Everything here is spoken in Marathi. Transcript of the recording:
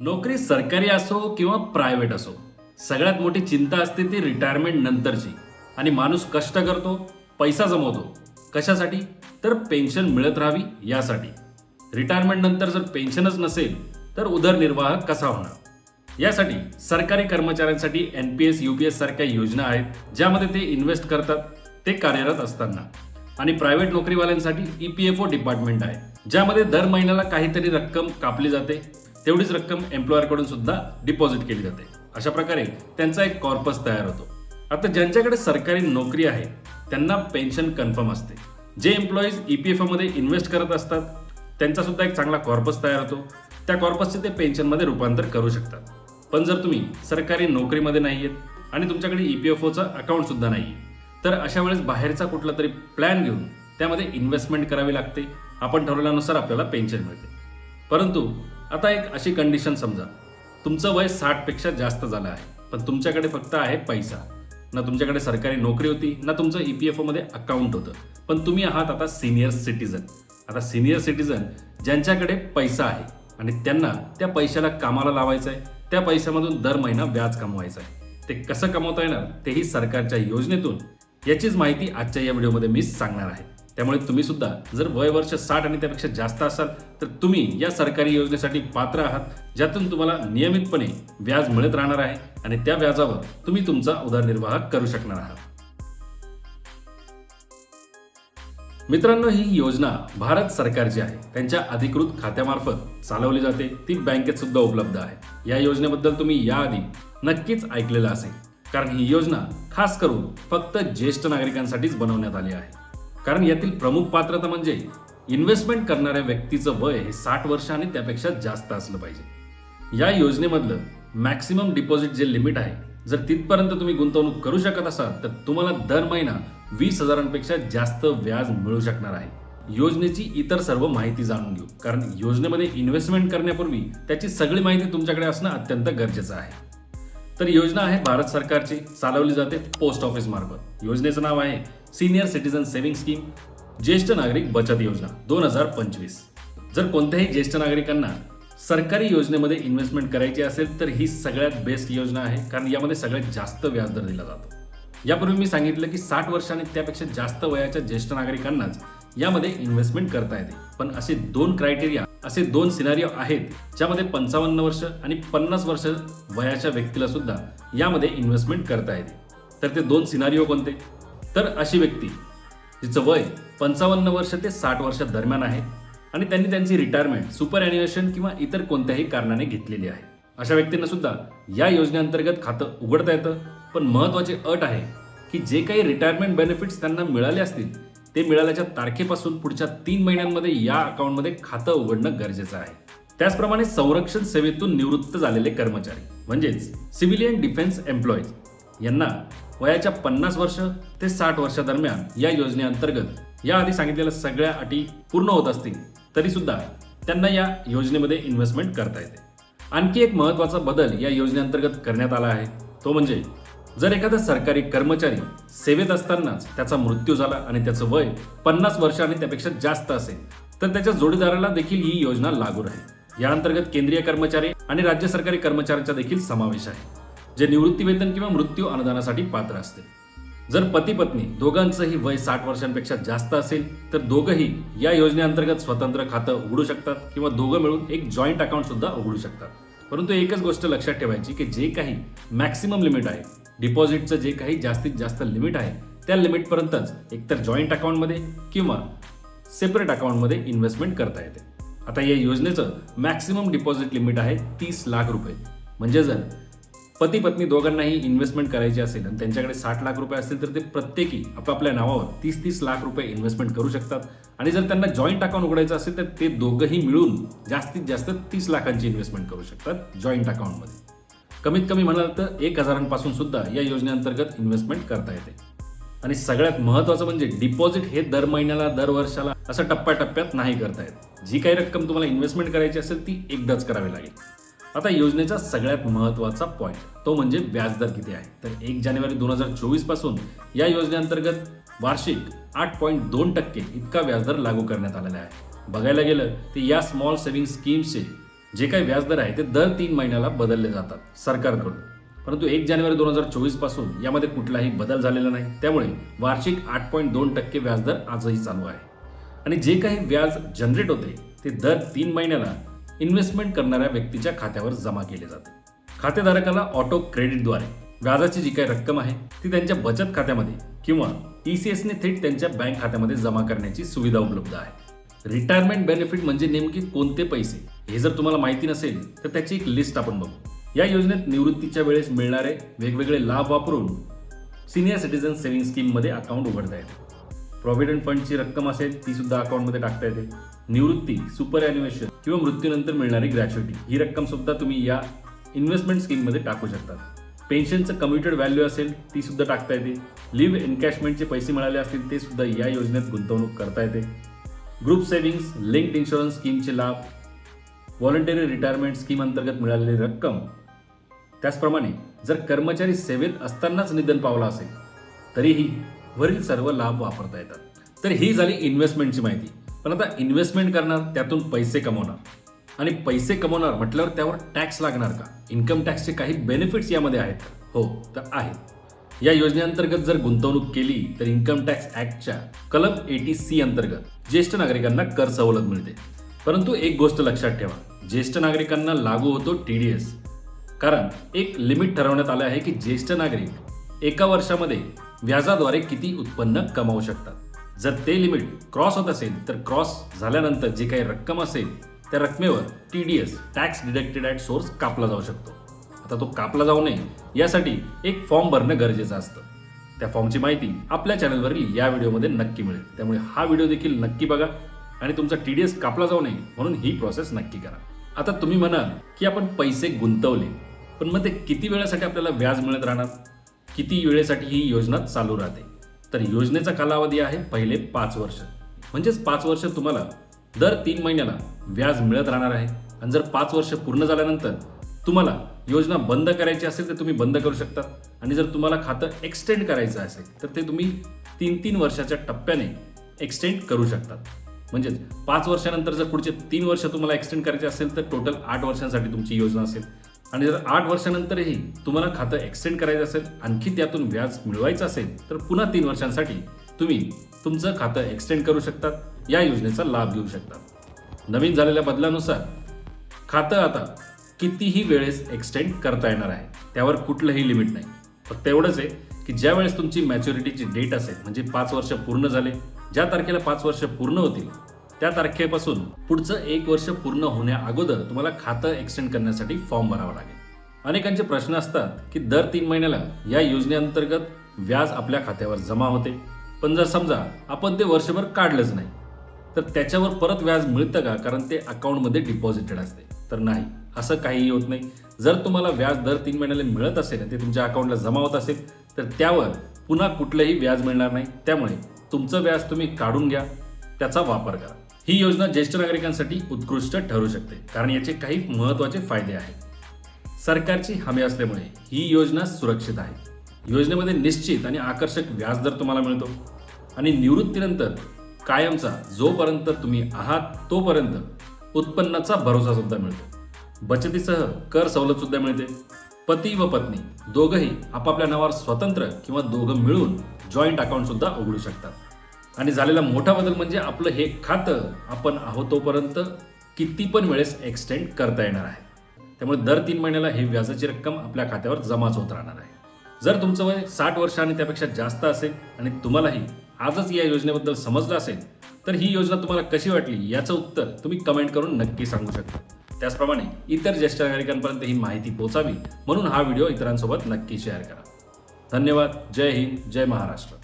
नोकरी सरकारी असो किंवा प्रायव्हेट असो सगळ्यात मोठी चिंता असते ती रिटायरमेंट नंतरची. आणि माणूस कष्ट करतो पैसा जमवतो. कशासाठी? तर पेन्शन मिळत राहावी यासाठी. रिटायरमेंट नंतर जर पेन्शनच नसेल तर उदरनिर्वाह कसा होणार? यासाठी सरकारी कर्मचाऱ्यांसाठी N P S U P S सारख्या योजना आहेत ज्यामध्ये ते इन्व्हेस्ट करतात ते कार्यरत असताना. आणि private नोकरीवाल्यांसाठी E P F O department आहे ज्यामध्ये दर महिन्याला काहीतरी रक्कम कापली जाते. तेवढीच रक्कम एम्प्लॉयरकडून सुद्धा डिपॉझिट केली जाते. अशा प्रकारे त्यांचा एक कॉर्पस तयार होतो. आता ज्यांच्याकडे सरकारी नोकरी आहे त्यांना पेन्शन कन्फर्म असते. जे एम्प्लॉईज ई पी एफमध्ये इन्व्हेस्ट करत असतात त्यांचा सुद्धा एक चांगला कॉर्पस तयार होतो. त्या कॉर्पसचे ते पेन्शनमध्ये रूपांतर करू शकतात. पण जर तुम्ही सरकारी नोकरीमध्ये नाही आहेत आणि तुमच्याकडे ई पी एफ ओचा अकाउंट सुद्धा नाही तर अशा वेळेस बाहेरचा कुठला तरी प्लॅन घेऊन त्यामध्ये इन्व्हेस्टमेंट करावी लागते. आपण ठरवल्यानुसार आपल्याला पेन्शन मिळते. परंतु आता एक अशी कंडिशन समजा. तुमचं वय साठपेक्षा जास्त झालं आहे पण तुमच्याकडे फक्त आहे पैसा. ना तुमच्याकडे सरकारी नोकरी होती ना तुमचं ई पी एफ ओमध्ये अकाउंट होतं. पण तुम्ही आहात आता सिनियर सिटीजन आता सिनियर सिटीजन ज्यांच्याकडे पैसा आहे आणि त्यांना त्या पैशाला कामाला लावायचं आहे त्या पैशामधून दर महिना व्याज कमवायचं आहे ते कसं कमवता येणार तेही सरकारच्या योजनेतून. याचीच माहिती आजच्या या व्हिडिओमध्ये मी सांगणार आहे. त्यामुळे तुम्ही सुद्धा जर वय वर्ष साठ आणि त्यापेक्षा जास्त असाल तर तुम्ही या सरकारी योजनेसाठी पात्र आहात ज्यातून तुम्हाला नियमितपणे व्याज मिळत राहणार आहे आणि त्या व्याजावर तुम्ही तुमचा उदरनिर्वाह करू शकणार आहात. मित्रांनो ही योजना भारत सरकारची आहे त्यांच्या अधिकृत खात्यामार्फत चालवली जाते. ती बँकेत सुद्धा उपलब्ध आहे. या योजनेबद्दल तुम्ही याआधी नक्कीच ऐकलेलं असेल कारण ही योजना खास करून फक्त ज्येष्ठ नागरिकांसाठीच बनवण्यात आली आहे. कारण यातील प्रमुख पात्रता म्हणजे इन्व्हेस्टमेंट करणाऱ्या व्यक्तीचं वय हे साठ वर्ष आणि त्यापेक्षा जास्त असलं पाहिजे. या योजनेमधलं मॅक्सिमम डिपॉझिट जे लिमिट आहे जर तिथपर्यंत तुम्ही गुंतवणूक करू शकत असाल तर तुम्हाला दर महिना वीस हजारांपेक्षा जास्त व्याज मिळू शकणार आहे. योजनेची इतर सर्व माहिती जाणून घेऊ. कारण योजनेमध्ये इन्व्हेस्टमेंट करण्यापूर्वी त्याची सगळी माहिती तुमच्याकडे असणं अत्यंत गरजेचं आहे. तर योजना आहे भारत सरकारची चालवली जाते पोस्ट ऑफिस मार्फत. योजनेचं नाव आहे सिनियर सिटीजन सेव्हिंग स्कीम ज्येष्ठ नागरिक बचत योजना दोन हजार पंचवीस. जर कोणत्याही ज्येष्ठ नागरिकांना सरकारी योजनेमध्ये इन्व्हेस्टमेंट करायची असेल तर ही सगळ्यात बेस्ट योजना आहे कारण यामध्ये सगळ्यात जास्त व्याजदर दिला जातो. यापूर्वी मी सांगितलं की साठ वर्ष आणि त्यापेक्षा जास्त वयाच्या ज्येष्ठ नागरिकांनाच यामध्ये इन्व्हेस्टमेंट करता येते. पण असे दोन क्रायटेरिया असे दोन सिनारिओ आहेत ज्यामध्ये पंचावन्न वर्ष आणि पन्नास वर्ष वयाच्या व्यक्तीला सुद्धा यामध्ये इन्व्हेस्टमेंट करता येते. तर ते दोन सिनारिओ कोणते? तर अशी व्यक्ती जिचं वय पंचावन्न वर्ष ते साठ वर्ष दरम्यान आहे आणि त्यांनी त्यांची रिटायरमेंट सुपर ॲन्युएशन किंवा इतर कोणत्याही कारणाने घेतलेली आहे. अशा व्यक्तींना सुद्धा या योजनेअंतर्गत खातं उघडता येतं. पण महत्वाची अट आहे की जे काही रिटायरमेंट बेनिफिट्स त्यांना मिळाले असतील ते मिळाल्याच्या तारखेपासून पुढच्या तीन महिन्यांमध्ये या अकाउंटमध्ये खातं उघडणं गरजेचं आहे. त्याचप्रमाणे संरक्षण सेवेतून निवृत्त झालेले कर्मचारी म्हणजेच सिव्हिलियन डिफेन्स एम्प्लॉईज यांना वयाच्या पन्नास वर्ष ते साठ वर्षादरम्यान या योजनेअंतर्गत याआधी सांगितलेल्या सगळ्या अटी पूर्ण होत असतील तरी सुद्धा त्यांना या योजनेमध्ये इन्व्हेस्टमेंट करता येते. आणखी एक महत्त्वाचा बदल या योजनेअंतर्गत करण्यात आला आहे. तो म्हणजे जर एखादा सरकारी कर्मचारी सेवेत असतानाच त्याचा मृत्यू झाला आणि त्याचं वय पन्नास वर्ष आणि त्यापेक्षा जास्त असेल तर त्याच्या जोडीदाराला देखील ही योजना लागू राहील. या अंतर्गत केंद्रीय कर्मचारी आणि राज्य सरकारी कर्मचाऱ्यांचा देखील समावेश आहे. जे निवृत्तीवेतन किंवा मृत्यू अनुदानासाठी पात्र असते. जर पती पत्नी दोघांचंही वय साठ वर्षांपेक्षा जास्त असेल तर दोघंही या योजनेअंतर्गत स्वतंत्र खातं उघडू शकतात किंवा दोघं मिळून एक जॉईंट अकाउंट सुद्धा उघडू शकतात. परंतु एकच गोष्ट लक्षात ठेवायची की जे काही मॅक्सिमम लिमिट आहे डिपॉझिटचं जे काही जास्तीत जास्त लिमिट आहे त्या लिमिटपर्यंतच एकतर जॉईंट अकाउंटमध्ये किंवा सेपरेट अकाउंटमध्ये इन्व्हेस्टमेंट करता येते. आता या योजनेचं मॅक्सिमम डिपॉझिट लिमिट आहे तीस लाख रुपये. म्हणजे जर पती पत्नी दोघांनाही इन्व्हेस्टमेंट करायची असेल आणि त्यांच्याकडे साठ लाख रुपये असतील तर ते प्रत्येकी आपापल्या नावावर तीस तीस लाख रुपये इन्व्हेस्टमेंट करू शकतात. आणि जर त्यांना जॉईंट अकाउंट उघडायचं असेल तर ते दोघंही मिळून जास्तीत जास्त तीस लाखांची इन्व्हेस्टमेंट करू शकतात जॉईंट अकाउंटमध्ये कमीत कमी म्हणाल तर एक हजारांपासून सुद्धा या योजनेअंतर्गत इन्व्हेस्टमेंट करता येते. आणि सगळ्यात महत्वाचं म्हणजे डिपॉझिट हे दर महिन्याला दर वर्षाला असं टप्प्याटप्प्यात नाही करता येत. जी काही रक्कम तुम्हाला इन्व्हेस्टमेंट करायची असेल ती एकदाच करावी लागेल. आता योजनेचा सगळ्यात महत्त्वाचा पॉईंट तो म्हणजे व्याजदर किती आहे? तर एक जानेवारी दोन हजार चोवीसपासून या योजनेअंतर्गत वार्षिक आठ पॉईंट दोन टक्के इतका व्याजदर लागू करण्यात आलेला आहे. बघायला गेलं तर या स्मॉल सेव्हिंग स्कीमचे जे काही व्याजदर आहे ते दर तीन महिन्याला बदलले जातात सरकारकडून. परंतु एक जानेवारी दोन हजार चोवीसपासून यामध्ये कुठलाही बदल झालेला नाही. त्यामुळे वार्षिक आठ पॉईंट दोन टक्के व्याजदर आजही चालू आहे. आणि जे काही व्याज जनरेट होते ते दर तीन महिन्याला इन्व्हेस्टमेंट करणाऱ्या व्यक्तीच्या खात्यावर जमा केले जाते. खातेधारकाला ऑटो क्रेडिटद्वारे व्याजाची जी काही रक्कम आहे ती त्यांच्या बचत खात्यामध्ये किंवा ई सी एसने थेट त्यांच्या बँक खात्यामध्ये जमा करण्याची सुविधा उपलब्ध आहे. रिटायरमेंट बेनिफिट म्हणजे नेमके कोणते पैसे हे जर तुम्हाला माहिती नसेल तर त्याची एक लिस्ट आपण बघू. या योजनेत निवृत्तीच्या वेळेस मिळणारे वेगवेगळे लाभ वापरून सिनियर सिटीजन सेव्हिंग स्कीममध्ये अकाउंट उघडता येते. प्रॉव्हिडंट फंडची रक्कम असेल ती सुद्धा अकाउंटमध्ये टाकता येते. निवृत्ती सुपर ॲनिमेशन किंवा मृत्यूनंतर मिळणारी ग्रॅच्युटी ही रक्कम सुद्धा तुम्ही या इन्व्हेस्टमेंट स्कीममध्ये टाकू शकता पेन्शनचं कम्युटेड व्हॅल्यू असेल ती सुद्धा टाकता येते. लिव्ह इनकॅशमेंटचे पैसे मिळाले असतील ते सुद्धा या योजनेत गुंतवणूक करता येते. ग्रुप सेव्हिंग्स लिंक्ड इन्शुरन्स स्कीमचे लाभ व्हॉलंटरी रिटायरमेंट स्कीम अंतर्गत मिळालेली रक्कम. त्याचप्रमाणे जर कर्मचारी सेवेत असतानाच निधन पावला असेल तरीही वरील सर्व लाभ वापरता येतात. तर ही झाली इन्व्हेस्टमेंटची माहिती. पण आता इन्व्हेस्टमेंट करणार त्यातून पैसे कमवणार. आणि पैसे कमवणार म्हटल्यावर त्यावर टॅक्स लागणार का? इन्कम टॅक्सचे काही बेनिफिट्स यामध्ये आहेत हो तर आहेत. या योजनेअंतर्गत जर गुंतवणूक केली तर इन्कम टॅक्स ऍक्टच्या कलम एटी सी अंतर्गत ज्येष्ठ नागरिकांना कर सवलत मिळते. परंतु एक गोष्ट लक्षात ठेवा. ज्येष्ठ नागरिकांना लागू होतो टी डी एस कारण एक लिमिट ठरवण्यात आलं आहे की ज्येष्ठ नागरिक एका वर्षामध्ये व्याजाद्वारे किती उत्पन्न कमावू शकतात? जर ते लिमिट क्रॉस होत असेल तर क्रॉस झाल्यानंतर जी काही रक्कम असेल त्या रकमेवर T D S tax deducted at source कापला जाऊ शकतो. आता तो कापला जाऊ नये यासाठी एक फॉर्म भरणं गरजेचं असतं. त्या फॉर्मची माहिती आपल्या चॅनलवरील या व्हिडिओमध्ये नक्की मिळेल. त्यामुळे हा व्हिडिओ देखील नक्की बघा आणि तुमचा टी डी एस कापला जाऊ नये म्हणून ही प्रोसेस नक्की करा. आता तुम्ही म्हणाल की आपण पैसे गुंतवले पण मग ते किती वेळासाठी आपल्याला व्याज मिळत राहणार? किती वेळेसाठी ही योजना चालू राहते? तर योजनेचा कालावधी आहे पहिले पाच वर्ष. म्हणजेच पाच वर्ष तुम्हाला दर तीन महिन्याला व्याज मिळत राहणार आहे. आणि जर पाच वर्ष पूर्ण झाल्यानंतर तुम्हाला योजना बंद करायची असेल तर तुम्ही बंद करू शकता. आणि जर तुम्हाला खातं एक्सटेंड करायचं असेल तर ते तुम्ही तीन तीन वर्षाच्या टप्प्याने एक्सटेंड करू शकतात म्हणजेच पाच वर्षानंतर जर पुढचे तीन वर्ष तुम्हाला एक्सटेंड करायचे असेल तर टोटल आठ वर्षांसाठी तुमची योजना असेल. आणि जर आठ वर्षानंतरही तुम्हाला खातं एक्सटेंड करायचं असेल आणखी त्यातून व्याज मिळवायचं असेल तर पुन्हा तीन वर्षांसाठी तुम्ही तुमचं खातं एक्सटेंड करू शकतात या योजनेचा लाभ घेऊ शकतात नवीन झालेल्या बदलानुसार खातं आता कितीही वेळेस एक्सटेंड करता येणार आहे. त्यावर कुठलंही लिमिट नाही. फक्त एवढंच आहे की ज्या वेळेस तुमची मॅच्युरिटीची डेट असेल म्हणजे पाच वर्ष पूर्ण झाले ज्या तारखेला पाच वर्ष पूर्ण होतील त्या तारखेपासून पुढचं एक वर्ष पूर्ण होण्या अगोदर तुम्हाला खातं एक्सटेंड करण्यासाठी फॉर्म भरावा लागेल. अनेकांचे प्रश्न असतात की दर तीन महिन्याला या योजनेअंतर्गत व्याज आपल्या खात्यावर जमा होते. पण जर समजा आपण ते वर्षभर काढलंच नाही तर त्याच्यावर परत व्याज मिळतं का? कारण ते अकाउंटमध्ये डिपॉझिटेड असते. तर नाही असं काहीही होत नाही. जर तुम्हाला व्याज दर तीन महिन्याला मिळत असेल ते तुमच्या अकाउंटला जमा होत असेल तर त्यावर पुन्हा कुठलंही व्याज मिळणार नाही. त्यामुळे तुमचं व्याज तुम्ही काढून घ्या त्याचा वापर करा. ही योजना ज्येष्ठ नागरिकांसाठी उत्कृष्ट ठरू शकते कारण याचे काही महत्त्वाचे फायदे आहेत. सरकारची हमी असल्यामुळे ही योजना सुरक्षित आहे. योजनेमध्ये निश्चित आणि आकर्षक व्याजदर तुम्हाला मिळतो. आणि निवृत्तीनंतर कायमचा जोपर्यंत तुम्ही आहात तोपर्यंत उत्पन्नाचा भरोसा सुद्धा मिळतो. बचतीसह कर सवलत सुद्धा मिळते. पती व पत्नी दोघंही आपापल्या नावावर स्वतंत्र किंवा दोघं मिळून जॉईंट अकाउंट सुद्धा उघडू शकतात. आणि झालेला मोठा बदल म्हणजे आपलं हे खातं आपण आहो तोपर्यंत किती पण वेळेस एक्सटेंड करता येणार आहे. त्यामुळे दर तीन महिन्याला हे व्याजाची रक्कम आपल्या खात्यावर जमाच होत राहणार आहे. जर तुमचं वय साठ वर्ष आणि त्यापेक्षा जास्त असेल आणि तुम्हालाही आजच या योजनेबद्दल समजलं असेल तर ही योजना तुम्हाला कशी वाटली याचं उत्तर तुम्ही कमेंट करून नक्की सांगू शकता. त्याचप्रमाणे इतर ज्येष्ठ नागरिकांपर्यंत ही माहिती पोहोचावी म्हणून हा व्हिडिओ इतरांसोबत नक्की शेअर करा. धन्यवाद. जय हिंद. जय महाराष्ट्र.